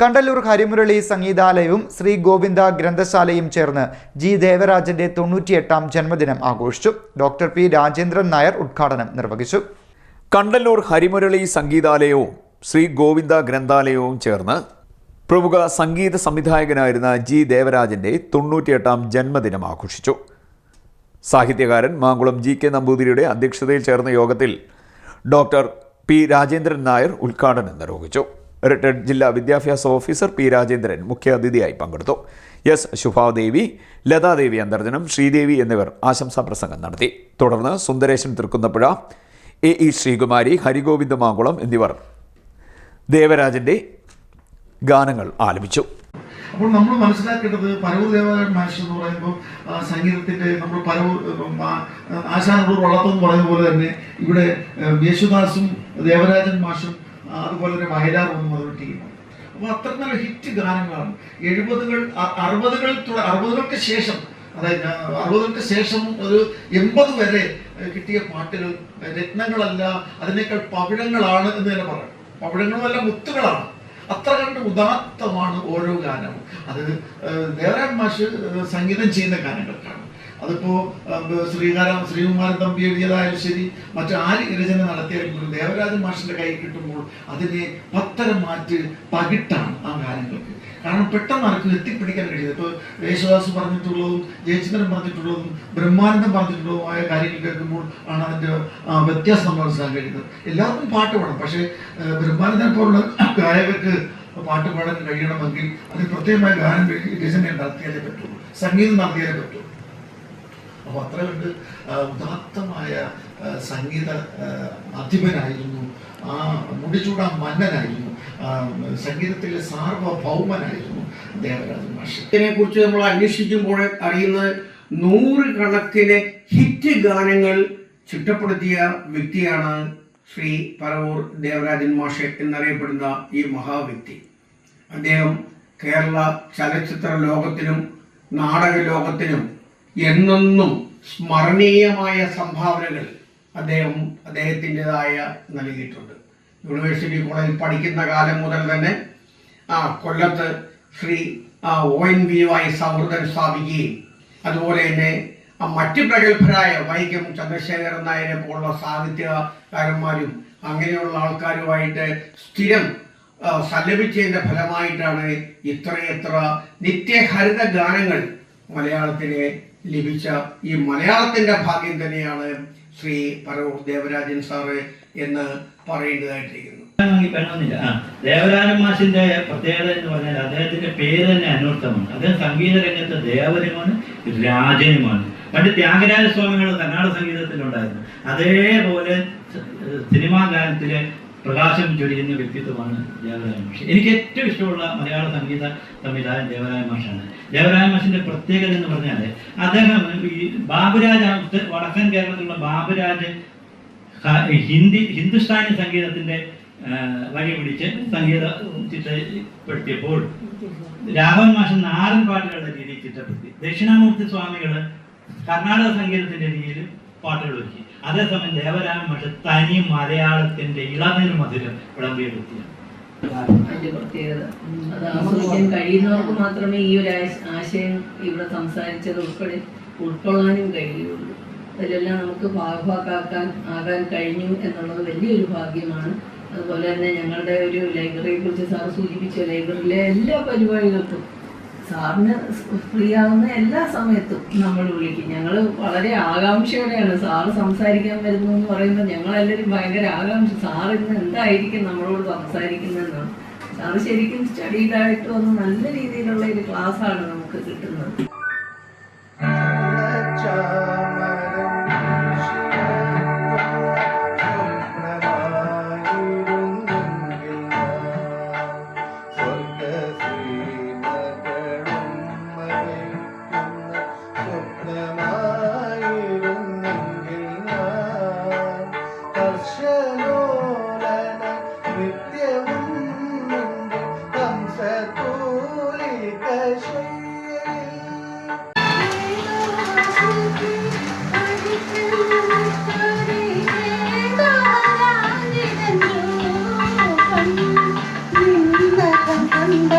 കണ്ടല്ലൂർ ഹരിമുരളി സംഗീതാലയവും ശ്രീ ഗോവിന്ദ ഗ്രന്ഥശാലയും ചേർന്ന് ജി ദേവരാജന്റെ തൊണ്ണൂറ്റിയെട്ടാം ജന്മദിനം ആഘോഷിച്ചു. ഡോക്ടർ പി രാജേന്ദ്രൻ നായർ ഉദ്ഘാടനം നിർവഹിച്ചു. കണ്ടല്ലൂർ ഹരിമുരളി സംഗീതാലയവും ശ്രീ ഗോവിന്ദ ഗ്രന്ഥാലയവും ചേർന്ന് പ്രമുഖ സംഗീത സംവിധായകനായിരുന്ന ജി ദേവരാജന്റെ തൊണ്ണൂറ്റിയെട്ടാം ജന്മദിനം ആഘോഷിച്ചു. സാഹിത്യകാരൻ മാങ്കുളം ജി കെ നമ്പൂതിരിയുടെ അധ്യക്ഷതയിൽ ചേർന്ന യോഗത്തിൽ ഡോക്ടർ പി രാജേന്ദ്രൻ നായർ ഉദ്ഘാടനം നിർവഹിച്ചു. റിട്ടയർഡ് ജില്ലാ വിദ്യാഭ്യാസ ഓഫീസർ പി രാജേന്ദ്രൻ മുഖ്യാതിഥിയായി പങ്കെടുത്തു. എസ് ശുഭാദേവി ലതാദേവി അന്തർജനം ശ്രീദേവി എന്നിവർ ആശംസാ പ്രസംഗം നടത്തി. തുടർന്ന് സുന്ദരേശൻ തൃക്കുന്നപ്പുഴ എ ഇ ശ്രീകുമാരി ഹരിഗോവിന്ദ മാങ്കുളം എന്നിവർ ദേവരാജന്റെ ഗാനങ്ങൾ ആലപിച്ചു. അപ്പോൾ നമ്മൾ മനസ്സിലാക്കേണ്ടത് പരവൂർ ദേവാലയം മാഷ് എന്ന് പറയുമ്പോൾ സംഗീതത്തിന്റെ നമ്മൾ പരവൂർ ആശാനൂർ ആ, എന്ന് പറയുന്ന പോലെ തന്നെ ഇവിടെ യേശുദാസും ദേവരാജൻ മാഷും അതുപോലെ തന്നെ വയലാർ അതൊരു ടീമാണ് അപ്പോൾ അത്ര നല്ല ഹിറ്റ് ഗാനങ്ങളാണ്. എഴുപതുകൾ അറുപതുകൾ അറുപതുകൾക്ക് ശേഷം അതായത് അറുപതുകൾക്ക് ശേഷം ഒരു എൺപത് വരെ കിട്ടിയ പാട്ടുകൾ രത്നങ്ങളല്ല അതിനേക്കാൾ പവിഴങ്ങളാണ് എന്ന് തന്നെ പറയാം. പവിഴങ്ങളുമല്ല മുത്തുകളാണ്. അത്ര കണ്ട് ഉദാത്തമാണ് ഓരോ ഗാനവും. അത് ഏഹ്, മാഷ് സംഗീതം ചെയ്യുന്ന ഗാനങ്ങൾക്കാണ്. അതിപ്പോ ശ്രീകാരം ശ്രീകുമാരൻ തമ്പി എഴുതിയതായാലും ശരി മറ്റു ആര് രചന നടത്തിയാലും പോലും ദേവരാജൻ മാഷിന്റെ കൈ കിട്ടുമ്പോൾ അതിനെ പത്തരം മാറ്റ് പകിട്ടാണ് ആ ഗാനങ്ങൾക്ക് കാരണം പെട്ടെന്ന് ആർക്കും എത്തിപ്പിടിക്കാൻ കഴിയുന്നത്. ഇപ്പോൾ യേശുദാസ് പറഞ്ഞിട്ടുള്ളതും ജയചന്ദ്രൻ പറഞ്ഞിട്ടുള്ളതും ബ്രഹ്മാനന്ദം പറഞ്ഞിട്ടുള്ളതുമായ കാര്യങ്ങൾ കേൾക്കുമ്പോൾ ആണ് അതിന്റെ വ്യത്യാസം നമ്മൾ മനസ്സിലാക്കാൻ കഴിയുന്നത്. എല്ലാവർക്കും പാട്ട് വേണം പക്ഷേ ബ്രഹ്മാനന്ദനെ പോലുള്ള ഗായകർക്ക് പാട്ട് പാടാൻ കഴിയണമെങ്കിൽ അതിന് പ്രത്യേകമായ ഗാനം രച- രചന നടത്തിയാലേ പറ്റുള്ളൂ സംഗീതം നടത്തിയാലേ പറ്റുള്ളൂ. അപ്പോൾ അത്ര കണ്ട് ഉദാത്തമായ സംഗീത അധിപനായിരുന്നു ആ മുടിചൂടാ മന്നനായിരുന്നു. സംഗീതത്തിലെ സാർവഭൗമനായിരുന്നു ദേവരാജൻ ഇതിനെ കുറിച്ച് നമ്മൾ അന്വേഷിക്കുമ്പോൾ അറിയുന്നത് നൂറുകണക്കിന് ഹിറ്റ് ഗാനങ്ങൾ ചിട്ടപ്പെടുത്തിയ വ്യക്തിയാണ് ശ്രീ പറവൂർ ദേവരാജൻ മാഷ് എന്നറിയപ്പെടുന്ന ഈ മഹാവ്യക്തി. അദ്ദേഹം കേരള ചലച്ചിത്ര ലോകത്തിനും നാടക ലോകത്തിനും എന്നെന്നും സ്മരണീയമായ സംഭാവനകൾ അദ്ദേഹം അദ്ദേഹത്തിന്റെതായ നൽകിയിട്ടുണ്ട്. യൂണിവേഴ്സിറ്റി കോളേജിൽ പഠിക്കുന്ന കാലം മുതൽ തന്നെ ആ കൊല്ലത്ത് ശ്രീ ഒ എൻ വിയുമായി സൗഹൃദം സ്ഥാപിക്കുകയും അതുപോലെ തന്നെ മറ്റ് പ്രഗത്ഭരായ വൈക്കം ചന്ദ്രശേഖരൻ നായരെ പോലുള്ള സാഹിത്യകാരന്മാരും അങ്ങനെയുള്ള ആൾക്കാരുമായിട്ട് സ്ഥിരം സല്ലപിച്ചതിന്റെ ഫലമായിട്ടാണ് ഇത്രയെത്ര നിത്യഹരിത ഗാനങ്ങൾ മലയാളത്തിന് ലഭിച്ച ഈ മലയാളത്തിന്റെ ഭാഗ്യം തന്നെയാണ് ശ്രീ പരവൂർ ദേവരാജൻ സാറ് എന്ന് പറയേണ്ടതായിട്ടിരിക്കുന്നു. ദേവരാജൻ മാഷിന്റെ പ്രത്യേകത എന്ന് പറഞ്ഞാൽ അദ്ദേഹത്തിന്റെ പേര് തന്നെ അന്വർത്ഥമാണ് അദ്ദേഹം സംഗീത രംഗത്ത് ദേവനുമാണ് രാജനുമാണ്. പണ്ട് ത്യാഗരാജ സ്വാമികൾ കർണാടക സംഗീതത്തിലുണ്ടായിരുന്നു. അതേപോലെ സിനിമാ ഗാനത്തിലെ പ്രകാശം ചൊരിയുന്ന വ്യക്തിത്വമാണ് ദേവരായ മാഷ്. എനിക്ക് ഏറ്റവും ഇഷ്ടമുള്ള മലയാള സംഗീത സംവിധായകൻ ദേവരായ മാഷാണ്. ദേവരായ മാഷിന്റെ പ്രത്യേകത എന്ന് പറഞ്ഞാൽ അദ്ദേഹം ഈ ബാബുരാജ് വടക്കൻ കേരളത്തിലുള്ള ബാബുരാജ് ഹിന്ദി ഹിന്ദുസ്ഥാനി സംഗീതത്തിന്റെ വഴി പിടിച്ച് സംഗീത ചിട്ടപ്പെടുത്തിയപ്പോൾ രാഘവൻ മാഷൻ നാടൻ പാട്ടുകളുടെ രീതിയിൽ ചിട്ടപ്പെടുത്തി. ദക്ഷിണാമൂർത്തി സ്വാമികൾ കർണാടക സംഗീതത്തിന്റെ രീതിയിൽ പാട്ടുകൾ ഒരുക്കി അതേസമയം ദേവരാമൻ പക്ഷെ തനി മലയാളത്തിന്റെ ഇളനീർ മധുരം വിളമ്പിയെടുത്തിയാണ് അതിന്റെ പ്രത്യേകത. അത് കഴിയുന്നവർക്ക് മാത്രമേ ഈ ഒരു ആശയം ഇവിടെ സംസാരിച്ചത് ഉൾപ്പെടെ ഉൾക്കൊള്ളാനും കഴിയുള്ളൂ. അതിലെല്ലാം നമുക്ക് ഭാഗഭാക്കാക്കാൻ ആകാൻ കഴിഞ്ഞു എന്നുള്ളത് വലിയൊരു ഭാഗ്യമാണ്. അതുപോലെ തന്നെ ഞങ്ങളുടെ ഒരു ലൈബ്രറിയെ കുറിച്ച് സാർ സൂചിപ്പിച്ച ലൈബ്രറിയിലെ എല്ലാ പരിപാടികൾക്കും സാറിന് ഫ്രീ ആവുന്ന എല്ലാ സമയത്തും നമ്മൾ വിളിക്കും. ഞങ്ങൾ വളരെ ആകാംക്ഷയോടെയാണ് സാറ് സംസാരിക്കാൻ വരുന്നു എന്ന് പറയുമ്പോൾ ഞങ്ങളെല്ലാവരും ഭയങ്കര ആകാംക്ഷ. സാർ ഇന്ന് എന്തായിരിക്കും നമ്മളോട് സംസാരിക്കുന്നതെന്നാണ് സാറ് ശരിക്കും സ്റ്റഡീഡായിട്ട് വന്ന് നല്ല രീതിയിലുള്ള ഒരു ക്ലാസ്സാണ് നമുക്ക് കിട്ടുന്നത്.